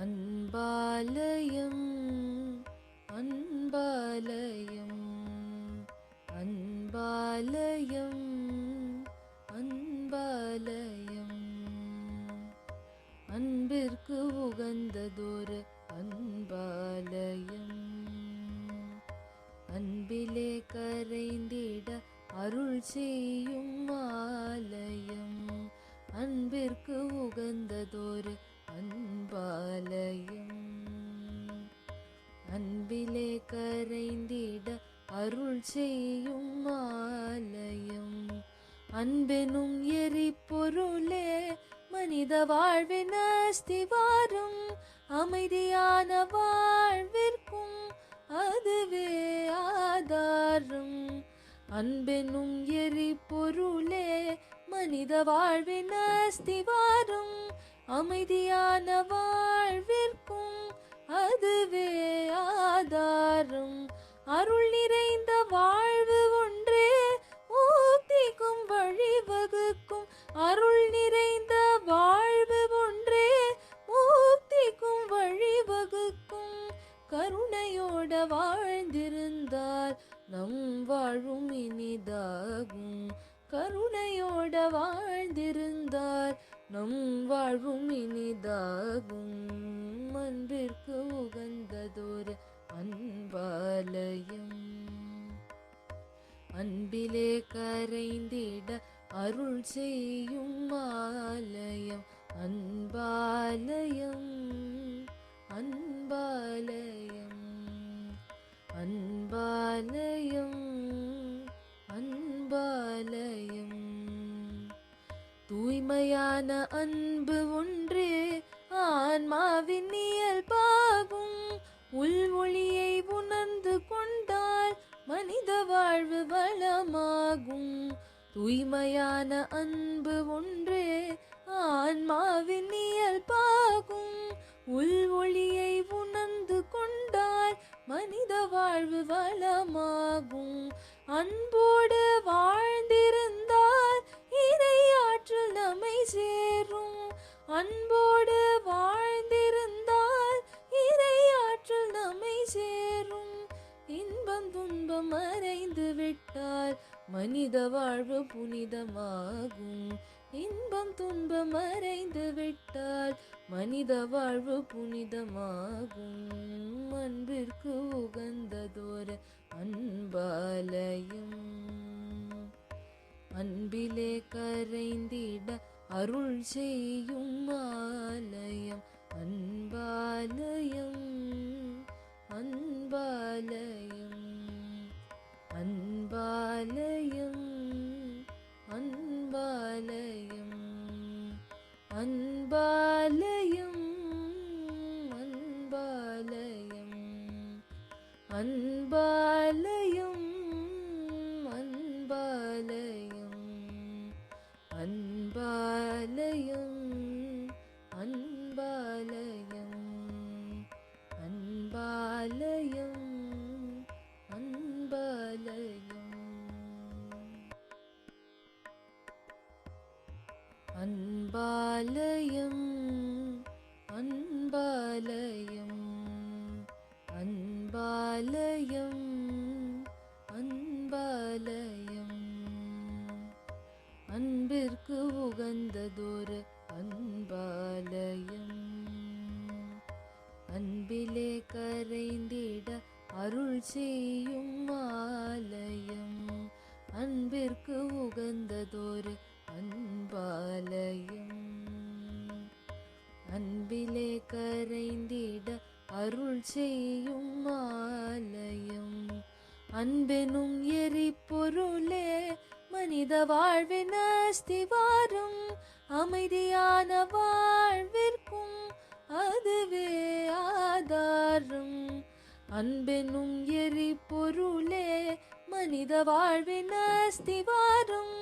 அன்பாலயம் அன்பாலயம் அன்பாலயம் அன்பாலயம். அன்பிற்கு உகந்ததொரு அன்பாலயம். அன்பிலே கரைந்திட அருள் செய்யும் ஆலயம். அன்பிற்கு உகந்ததொரு பாலையும் அன்பிலே கரைந்திட அருள் செய்யும் மாலையும். அன்பெனும் எரிபொருளே மனித வாழ்வின் அஸ்திவாரம். அமைதியான வாழ்விற்கும் அதுவே ஆதாரம். அன்பெனும் எரிபொருளே மனித வாழ்வின் அஸ்திவாரம். அமைதியான வாழ்விற்கும் அதுவே ஆதாரம். அருள் கருணையோட வாழ்ந்திருந்தார். நம் வாழ்வும் இனிதாகும். அன்பிற்கு உகந்ததொரு அன்பாலயம். அன்பிலே கரைந்திட அருள் செய்யும் ஆலயம். அன்பாலயம். தூய்மையான அன்பு ஒன்று ஆன்மாவின் இயல்பாகும். உள்மொழியை உணர்ந்து கொண்டால் மனித வாழ்வு வளமாகும். தூய்மையான அன்பு ஒன்று ஆன்மாவின் இயல்பாகும். உள்மொழியை உணர்ந்து கொண்டால் மனித வாழ்வு வளமாகும். அன்போ சேரும். அன்போடு வாழ்ந்திருந்தால் இறை ஆற்றல் நம்மை சேரும். இன்பம் துன்பம் மறைந்து விட்டால் மனித வாழ்வு புனிதமாகும். இன்பம் துன்பம் மறைந்து விட்டால் மனித வாழ்வு புனிதமாகும். അരുൾ ചെയ്യും ആലയം അൻപാലയം അൻപാലയം അൻപാലയം അൻപാലയം അൻപാലയം അൻപാലയം അൻപാലയം அன்பாலயம் அன்பாலயம் அன்பாலயம் அன்பாலயம். அன்பிற்கு உகந்ததொரு அன்பாலயம். அன்பிலே கரைந்திட அருள் செய்யும் செய்யும் ஆலயம் அன்பெனும் எரிபொருளே மனித வாழ்வின் அஸ்திவாரம் அமைதியான வாழ்விற்கும் அதுவே ஆதாரம். அன்பெனும் எரிபொருளே மனித வாழ்வின் அஸ்திவாரம்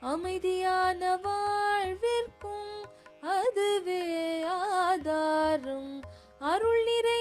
அமைதியான வாழ்விற்கும் அதுவே ஆதாரம். அருள் நிறை